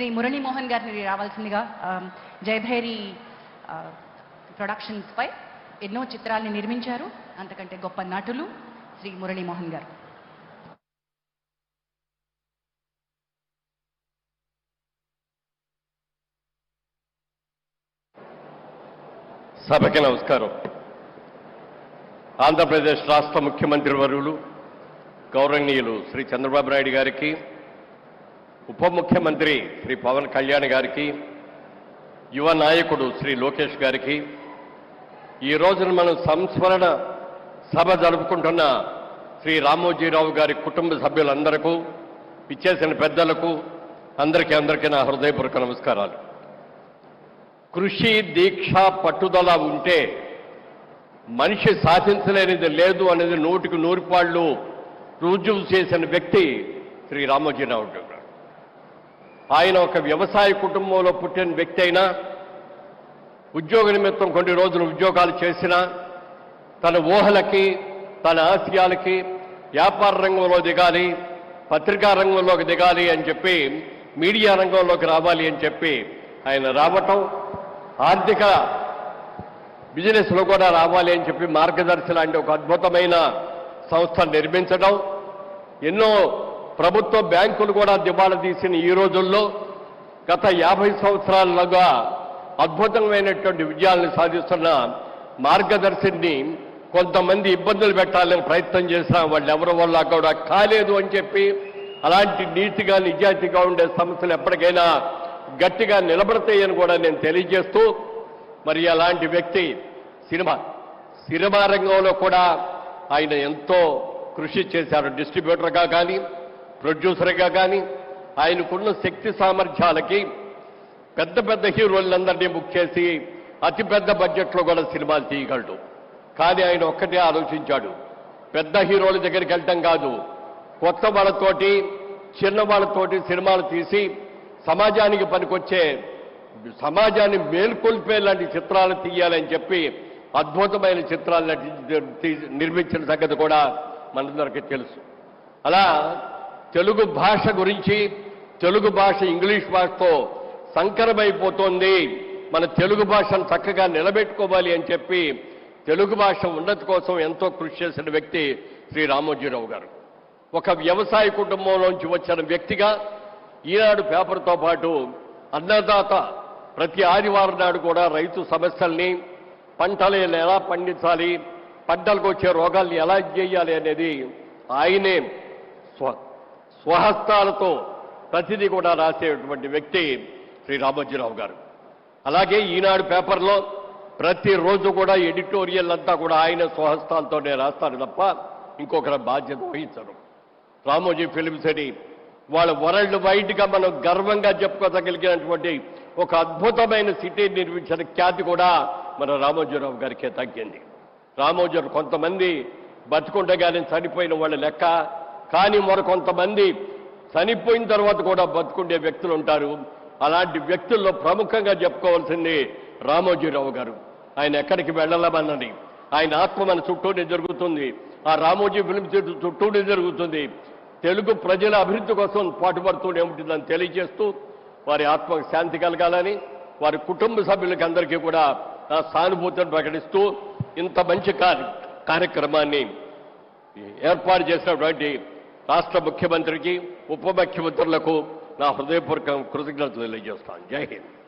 శ్రీ మురళీమోహన్ గారిని రావాల్సిందిగా జయభైరి ప్రొడక్షన్స్ పై ఎన్నో చిత్రాల్ని నిర్మించారు. అంతకంటే గొప్ప నటులు శ్రీ మురళీమోహన్ గారు. సభకి నమస్కారం. ఆంధ్రప్రదేశ్ రాష్ట్ర ముఖ్యమంత్రి వర్యులు గౌరవనీయులు శ్రీ చంద్రబాబు నాయుడు గారికి ఉప ముఖ్యమంత్రి శ్రీ పవన్ కళ్యాణ్ గారికి యువ నాయకుడు శ్రీ లోకేష్ గారికి ఈ రోజున మనం సంస్మరణ సభ జరుపుకుంటున్న శ్రీ రామోజీరావు గారి కుటుంబ సభ్యులందరకు ఇచ్చేసిన పెద్దలకు అందరికీ అందరికీ నా హృదయపూర్వక నమస్కారాలు. కృషి దీక్ష పట్టుదల ఉంటే మనిషి సాధించలేనిది లేదు అనేది నూటికి నూరిపాళ్ళు రుజువు చేసిన వ్యక్తి శ్రీ రామోజీరావు గారు. ఆయన ఒక వ్యవసాయ కుటుంబంలో పుట్టిన వ్యక్తి అయినా ఉద్యోగ నిమిత్తం కొన్ని రోజులు ఉద్యోగాలు చేసినా తన ఊహలకి తన ఆశయాలకి వ్యాపార రంగంలో దిగాలి పత్రికా రంగంలోకి దిగాలి అని చెప్పి మీడియా రంగంలోకి రావాలి అని చెప్పి ఆయన రావటం ఆర్థిక బిజినెస్లో కూడా రావాలి అని చెప్పి మార్గదర్శి లాంటి ఒక అద్భుతమైన సంస్థ నిర్మించడం ఎన్నో ప్రభుత్వ బ్యాంకులు కూడా దివాళా తీసిన ఈ రోజుల్లో గత యాభై సంవత్సరాలుగా అద్భుతమైనటువంటి విజయాలను సాధిస్తున్న మార్గదర్శిని కొంతమంది ఇబ్బందులు పెట్టాలని ప్రయత్నం చేసిన వాళ్ళు ఎవరి వల్ల కూడా కాలేదు అని చెప్పి అలాంటి నీతిగా నిజాయితీగా ఉండే సంస్థలు ఎప్పటికైనా గట్టిగా నిలబడతాయని కూడా నేను తెలియజేస్తూ మరి అలాంటి వ్యక్తి సినిమా సినిమా రంగంలో కూడా ఆయన ఎంతో కృషి చేశారు. డిస్ట్రిబ్యూటర్గా కానీ ప్రొడ్యూసర్గా కానీ ఆయనకున్న శక్తి సామర్థ్యాలకి పెద్ద పెద్ద హీరోలందరినీ బుక్ చేసి అతిపెద్ద బడ్జెట్లో కూడా సినిమాలు తీయగలడు. కానీ ఆయన ఒక్కటే ఆలోచించాడు. పెద్ద హీరోల దగ్గరికి వెళ్ళటం కాదు. కొత్త వాళ్ళతోటి చిన్న వాళ్ళతోటి సినిమాలు తీసి సమాజానికి పనికొచ్చే సమాజాన్ని మేల్కొల్పే లాంటి చిత్రాలు తీయాలని చెప్పి అద్భుతమైన చిత్రాలు నిర్మించిన సంగతి కూడా మనందరికీ తెలుసు. అలా తెలుగు భాష గురించి తెలుగు భాష ఇంగ్లీష్ భాషతో సంకరమైపోతోంది. మన తెలుగు భాషను చక్కగా నిలబెట్టుకోవాలి అని చెప్పి తెలుగు భాష ఉన్నతి కోసం ఎంతో కృషి చేసిన వ్యక్తి శ్రీ రామోజీరావు గారు. ఒక వ్యవసాయ కుటుంబంలోంచి వచ్చిన వ్యక్తిగా ఈనాడు పేపర్తో పాటు అన్నదాత ప్రతి ఆదివారం నాడు కూడా రైతు సమస్యల్ని పంటలు ఎలా పండించాలి పంటలకు వచ్చే రోగాల్ని ఎలా చేయాలి అనేది ఆయనే స్వ స్వహస్తాలతో ప్రతిదీ కూడా రాసేటువంటి వ్యక్తి శ్రీ రామోజీరావు గారు. అలాగే ఈనాడు పేపర్లో ప్రతిరోజు కూడా ఎడిటోరియల్ అంతా కూడా ఆయన స్వహస్తాలతోనే రాస్తారు తప్ప ఇంకొకరి బాధ్యత వహించరు. రామోజీ ఫిలిం సిటీ వాళ్ళ వరల్డ్ వైడ్గా మనం గర్వంగా చెప్పుకోదగలిగినటువంటి ఒక అద్భుతమైన సిటీ నిర్మించిన ఖ్యాతి కూడా మన రామోజీరావు గారికే తగ్గింది. రామోజీరావు కొంతమంది బతుకుండగానే చనిపోయిన వాళ్ళ లెక్క కానీ మరి కొంతమంది చనిపోయిన తర్వాత కూడా బతుకుండే వ్యక్తులు ఉంటారు. అలాంటి వ్యక్తుల్లో ప్రముఖంగా చెప్పుకోవాల్సింది రామోజీరావు గారు. ఆయన ఎక్కడికి వెళ్ళలేమన్నది ఆయన ఆత్మ మన చుట్టూనే జరుగుతుంది. ఆ రామోజీ ఫిలిం సిటీ చుట్టూనే జరుగుతుంది. తెలుగు ప్రజల అభివృద్ధి కోసం పాటుపడుతూనే ఉంటుందని తెలియజేస్తూ వారి ఆత్మకు శాంతి కలగాలని వారి కుటుంబ సభ్యులకి అందరికీ కూడా నా సానుభూతిని ప్రకటిస్తూ ఇంత మంచి కార్య- కార్యక్రమాన్ని ఏర్పాటు చేసినటువంటి రాష్ట్ర ముఖ్యమంత్రికి ఉప ముఖ్యమంత్రులకు నా హృదయపూర్వక కృతజ్ఞతలు తెలియజేస్తాను. జై హింద్.